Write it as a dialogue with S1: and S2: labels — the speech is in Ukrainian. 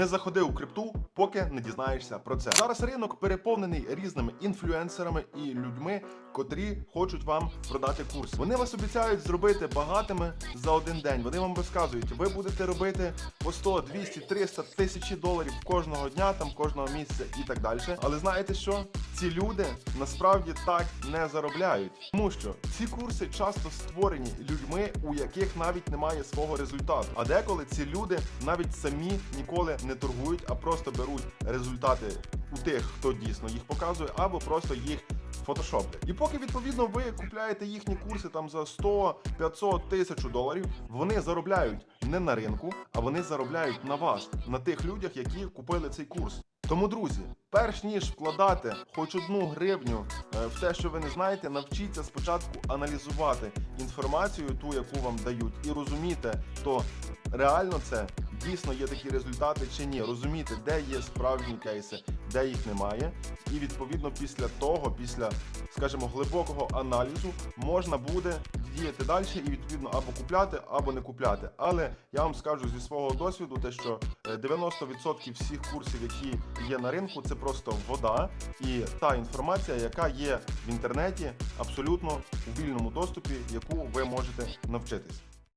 S1: Не заходи у крипту, поки не дізнаєшся про це. Зараз ринок переповнений різними інфлюенсерами і людьми, котрі хочуть вам продати курс. Вони вас обіцяють зробити багатими за один день. Вони вам розказують, ви будете робити по 100, 200, 300 тисячі доларів кожного дня, там кожного місяця і так далі. Але знаєте що? Ці люди насправді так не заробляють, тому що ці курси часто створені людьми, у яких навіть немає свого результату. А деколи ці люди навіть самі ніколи не торгують, а просто беруть результати у тих, хто дійсно їх показує, або просто їх фотошоплять. І поки відповідно ви купляєте їхні курси там за 100, 500, 1000 доларів, вони заробляють не на ринку, а вони заробляють на вас, на тих людях, які купили цей курс. Тому, друзі, перш ніж вкладати хоч одну гривню е, в те, що ви не знаєте, навчіться спочатку аналізувати інформацію, ту, яку вам дають, і розуміти, то реально це дійсно є такі результати чи ні. Розуміти, де є справжні кейси, де їх немає. І відповідно після того, після, скажімо, глибокого аналізу, можна буде діяти далі і відповідно або купляти, або не купляти. Але я вам скажу зі свого досвіду, те, що е, 90% всіх курсів, які є на ринку, це просто вода і та інформація, яка є в інтернеті абсолютно у вільному доступі, яку ви можете навчитись.